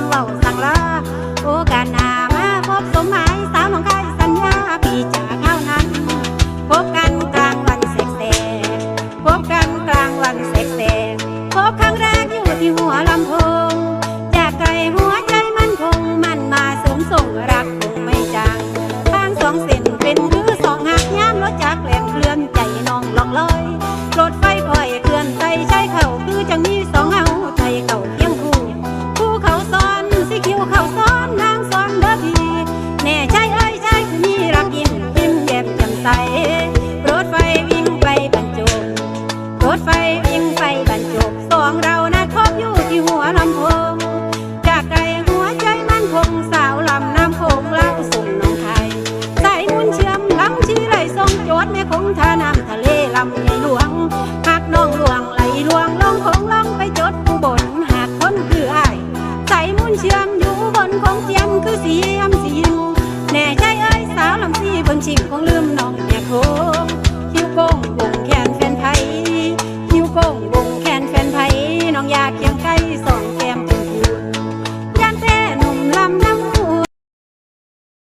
มเบาสั่งลาโอกาสหน้ามาพบสมหมายสาวน้องกายสัญญาปีจากเท่านั้น พบกันกลางวันแสกแสงพบกันกลางวันแสกแสงพบครั้งแรกอยู่ที่หัวลำโพง เขาซ้อนนางซ้อนเด้อพี่แน่ใจเอ้ยใจคือมีรักยิ้มยิ้มแย้มแจ่มใสรถไฟวิ่งไปบรรจบรถไฟวิ่งไปบรรจบสองเรานะพบอยู่ที่หัวลำโพงจากไกลหัวใจมันคงสาวลำน้ำโขงเล่าส่งน้องไทยสายมุนเชื่อมลำชีไหลทรงโจทย์แม่คงท่าน้ำทะเลลำใหญ่หลวงหากน้องหลวงไหลหลวงลงคงลองไปจดผู้บนหากคนคืออ้ายสายมุนเชื่อม วนของเจียมคือสียมสีงแน่ใจเอ้ยสาวลำซีเบิ่งชิมของลืมน้องแม่โค